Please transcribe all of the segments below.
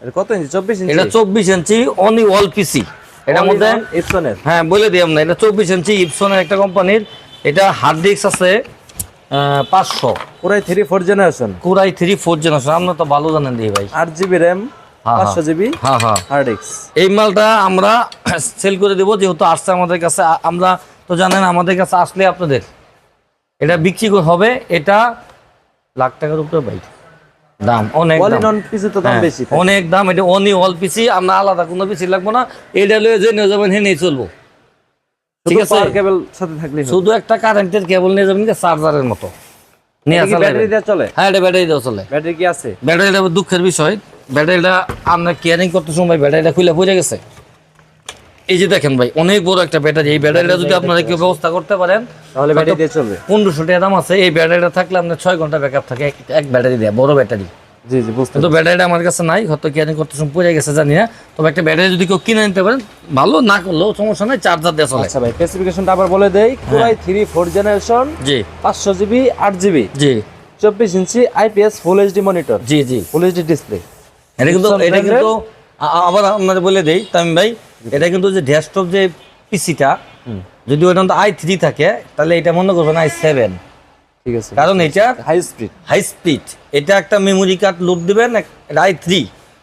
কত ইঞ্চি? চব্বিশ ইঞ্চি? এটা চব্বিশ ইঞ্চি অনলি ওয়াল পিসি এটার মধ্যে ইপসনের হ্যাঁ বলে দিই এটা চব্বিশ ইঞ্চি ইপসনের একটা কোম্পানির এটা হার্ড ডিস্ক আছে পাঁচশো। Three four generation. Core i three four generation আপনার তো ভালো জানেন দিই ভাই। আট জিবি র্যাম হ্যাঁ, পাঁচশো জিবি হ্যাঁ হ্যাঁ। হার্ড ডিস্ক এই মালটা আমরা সেল করে দেবো যেহেতু আসছে আমাদের কাছে। আমরা তো জানেন আমাদের কাছে আসলে আপনাদের। এটা বিক্রি করে হবে এটা লাখ টাকার উপরে ভাই। দাম অনেক অল অন পিসে তো দাম হ্যাঁ, বেশি অনেক দাম এটা অনলি অল পিসি আমরা আলাদা কোনো পিসি লাগবো না। এটা লয়ে যে নিয়ে যাবেন হেনেই চলবো। ঠিক শুধু আছে কেবল সাথে থাকলেই শুধু একটা কারেন্টের কেবল নিয়ে যাবেন চার্জারের মতো। নিয়ে আসলে ব্যাটারি চলে? হ্যাঁ এটা ব্যাটারি চলে। ব্যাটারি কি আছে? ব্যাটারিটা দুঃখের বিষয়। ব্যাটারিটা আমরা কেয়ারিং করতে সময় ব্যাটারিটা খুলে পড়ে গেছে। এই যে দেখেন ভাই অনেক বড় একটা ব্যাটারি এই ব্যাটারিটা যদি আপনারা কেউ ব্যবস্থা করতে পারেন তাহলে ব্যাটারি দিয়ে চলবে। পনেরোশো টাকা দাম আছে। এই ব্যাটারিটা থাকলে আপনার ছয় ঘণ্টা ব্যাকআপ থাকে। এক- ব্যাটারি দেয় বড় ব্যাটারি জি জি বুঝতে কিন্তু ব্যাটারিটা আমার কাছে নাই হয়তো কেয়ারিং করতে সময় পড়ে গেছে জানি না। তবে একটা ব্যাটারি যদি কেউ কিনে নিতে পারেন ভালো না করলেও সমস্যা নাই চার্জার দিয়ে চলে। আচ্ছা ভাই স্পেসিফিকেশনটা আবার বলে দেই। Core i three four generation জি। পাঁচশো জিবি আট জিবি। জি। চব্বিশ ইঞ্চি আইপিএস ফুল এইচডি মনিটর জি জি। ফুল এইচডি ডিসপ্লে এটা কিন্তু এটা কিন্তু আবার আপনার বলে দেই তামিম ভাই এটা কিন্তু যে ডেস্কটপ যে পিসিটা যদি ওটা আই থ্রি থাকে তাহলে এটা মনে করবেন আই সেভেন ঠিক আছে। কারণ এটা হাই স্পিড হাই স্পিড এটা একটা মেমোরি কার্ড লোড দিবেন এটা আই থ্রি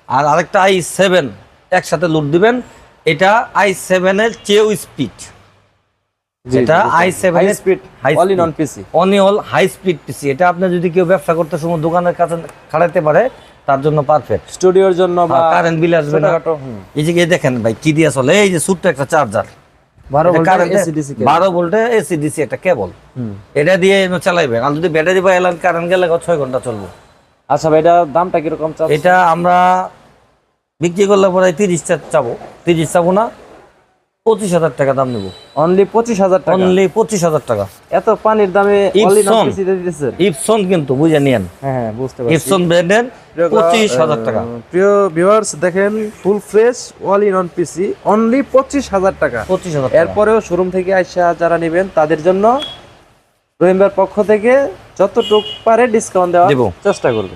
আর আরেকটা আই সেভেন একসাথে লোড দিবেন এটা আই সেভেনের চেয়েও স্পিড এটা I seven high speed all in one PC only all high speed PC এটা আপনি যদি কেউ ব্যবসা করতে সময় দোকানের কাছে খাড়াতে পারে তার জন্য পারফেক্ট স্টুডিওর জন্য বা কারেন্ট বিল আসবে না। এই যে দেখেন ভাই কি দিয়ে চলে? এই যে ছোট্ট একটা চার্জার বারো ভোল্টে এসি ডিসি একটা কেবল এটা দিয়ে চালাইবেন। আর যদি ব্যাটারি বা এলান কারেন্ট গেলে ছয় ঘণ্টা চলবে। আচ্ছা ভাই এটা দামটা কীরকম চাচ্ছেন? এটা আমরা বিক্রি করলে পরে তিরিশটা চাবো। তিরিশ চাবো না পঁচিশ হাজার টাকা দাম নেব। অনলি পঁচিশ হাজার টাকা? অনলি পঁচিশ হাজার টাকা। এত পানির দামে দিতেছে? ইপসন কিন্তু বুঝে নিয়েন। হ্যাঁ হ্যাঁ বুঝতে পারছি। ইপসন ব্র্যান্ডের পঁচিশ হাজার টাকা। প্রিয় ভিউয়ার্স দেখেন full fresh all in one PC only পঁচিশ হাজার টাকা। পঁচিশ হাজার এরপরেও শোরুম থেকে আইসা যারা নেবেন তাদের জন্য রহিমবার পক্ষ থেকে যতটুক পারে ডিসকাউন্ট দেওয়ার। চেষ্টা করবে